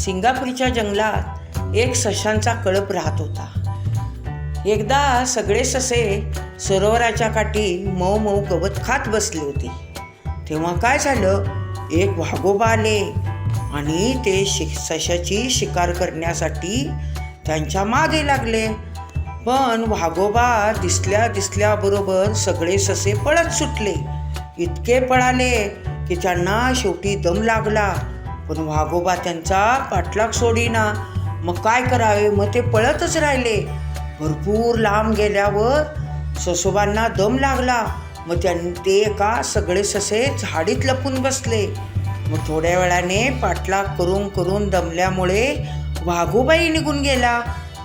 सिंगापूरच्या जंगलात एक सशांचा कळप राहत होता. एकदा सगळे ससे सरोवराच्या काठी मऊ मऊ गवत खात बसले होते. तेव्हा काय झालं? एक वाघोबा आले आणि ते शि सशाची शिकार करण्यासाठी त्यांच्या मागे लागले. पण वाघोबा दिसल्या दिसल्याबरोबर सगळे ससे पळत सुटले. इतके पळाले की त्यांना शेवटी दम लागला. पण वाघोबा त्यांचा पाठलाग सोडीना. मग काय करावे? मग ते पळतच राहिले. भरपूर लांब गेल्यावर ससोबांना दम लागला. मग त्यां ते एका सगळे ससे झाडीत लपून बसले. मग थोड्या वेळाने पाठलाग करून करून दमल्यामुळे वाघोबाही निघून गेला.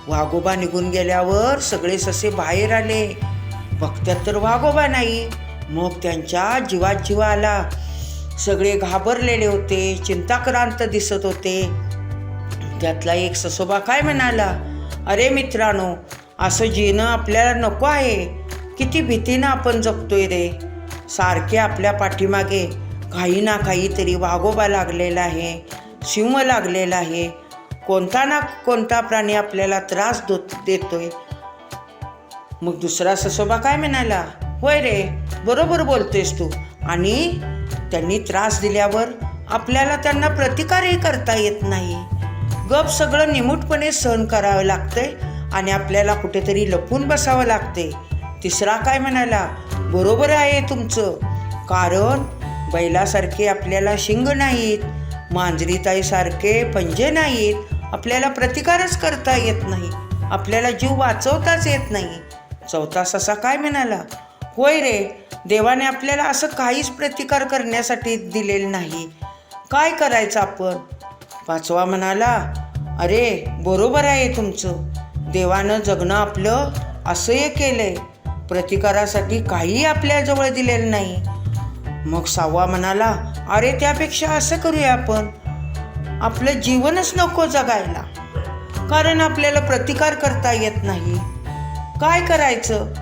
वाघोबा निघून गेल्यावर सगळे ससे बाहेर आले. बघत्यात तर वाघोबा नाही. मग त्यांच्या जीवात जीवा आला. सगळे घाबरलेले होते चिंताक्रांत दिसत होते. त्यातला एक ससोबा काय म्हणाला अरे मित्रांनो असं जीणं आपल्याला नको आहे. किती भीतीनं आपण जगतोय रे. सारखे आपल्या पाठीमागे काही ना काहीतरी वाघोबा लागलेला आहे सिंह लागलेला आहे. कोणता ना कोणता प्राणी आपल्याला त्रास दो देतोय. मग दुसरा ससोबा काय म्हणाला होय रे बरोबर बोलतोयस तू. आणि त्यांनी त्रास दिल्यावर आपल्याला त्यांना प्रतिकारही करता येत नाही. गप सगळं निमूटपणे सहन करावं लागतंय आणि आपल्याला कुठेतरी लपून बसावं लागते तिसरा काय म्हणाला? बरोबर आहे तुमचं. कारण बैलासारखे आपल्याला शिंग नाहीत मांजरीताईसारखे पंजे नाहीत आपल्याला प्रतिकारच करता येत नाही. आपल्याला जीव वाचवताच येत नाही. चौथा ससा काय म्हणाला? होय रे देवाने आपल्याला असं काहीच प्रतिकार करण्यासाठी दिलेलं नाही. काय करायचं आपण? पाचवा म्हणाला अरे बरोबर आहे तुमचं. देवानं जगणं आपलं असंही केलंय. प्रतिकारासाठी काहीही आपल्याजवळ दिलेलं नाही. मग सहावा म्हणाला अरे त्यापेक्षा असं करूया आपण. आपलं जीवनच नको जगायला. कारण आपल्याला प्रतिकार करता येत नाही. काय करायचं?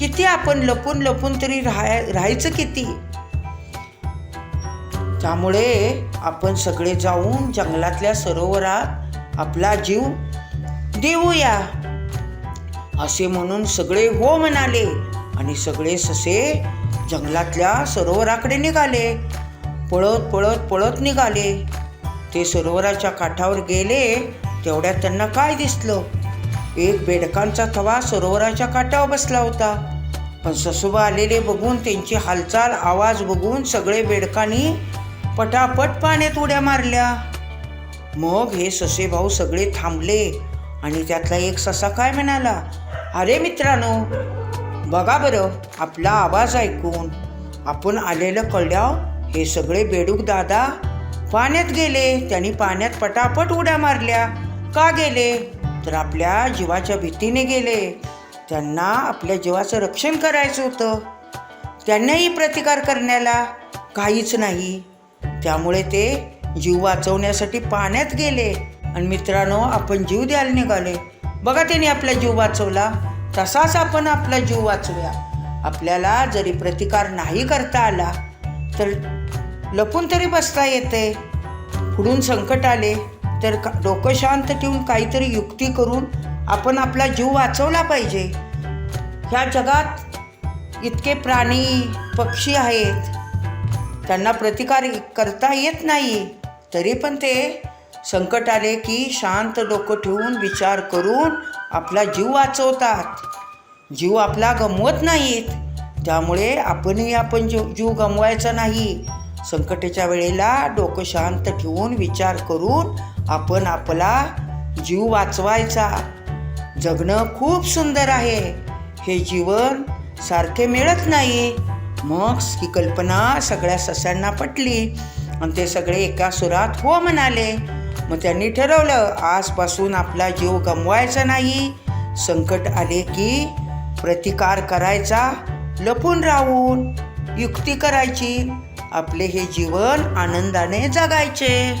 किती आपण लपून लपून तरी राहाय राहायचं किती? त्यामुळे आपण सगळे जाऊन जंगलातल्या सरोवरात आपला जीव देऊया. असे म्हणून सगळे हो म्हणाले आणि सगळे ससे जंगलातल्या सरोवराकडे निघाले. पळत पळत पळत निघाले. ते सरोवराच्या काठावर गेले तेवढ्यात त्यांना काय दिसलं? एक बेडकांचा थवा सरोवराच्या काठावर बसला होता. पण ससोबा आलेले बघून त्यांची हालचाल आवाज बघून सगळे बेडकांनी पटापट पाण्यात उड्या मारल्या. मग हे ससे भाऊ सगळे थांबले आणि त्यातला एक ससा काय म्हणाला अरे मित्रांनो बघा बरं आपला आवाज ऐकून आपण आलेलं कळल्याव हे सगळे बेडूक दादा पाण्यात गेले. त्यांनी पाण्यात पटापट उड्या मारल्या. का गेले? तर आपल्या जीवाच्या भीतीने गेले. त्यांना आपल्या जीवाचं रक्षण करायचं होतं. त्यांनाही प्रतिकार करण्याला काहीच नाही. त्यामुळे ते जीव वाचवण्यासाठी पाण्यात गेले. आणि मित्रांनो आपण जीव द्यायला निघाले. बघा त्यांनी आपला जीव वाचवला. तसाच आपण आपला जीव वाचवूया. आपल्याला जरी प्रतिकार नाही करता आला तर लपून तरी बसता येते. पुढून संकट आले. तर डोकं शांत ठेवून काहीतरी युक्ती करून आपण आपला जीव वाचवला पाहिजे. ह्या जगात इतके प्राणी पक्षी आहेत. त्यांना प्रतिकार करता येत नाही. तरी पण ते संकट आले की शांत डोकं ठेवून विचार करून आपला जीव वाचवतात. जीव आपला गमवत नाहीत. त्यामुळे आपणही आपण जीव जीव गमवायचा नाही. संकटाच्या वेळेला डोकं शांत ठेवून विचार करून आपण आपला जीव वाचवायचा. जगणं खूप सुंदर आहे. हे जीवन सारखे मिळत नाही. मग ही कल्पना सगळ्या सस्यांना पटली. आणि ते सगळे एका सुरात हो म्हणाले. मग त्यांनी ठरवलं आजपासून आपला जीव गमवायचा नाही. संकट आले की प्रतिकार करायचा लपून राहून युक्ती करायची. आपले हे जीवन आनंदाने जगायचे.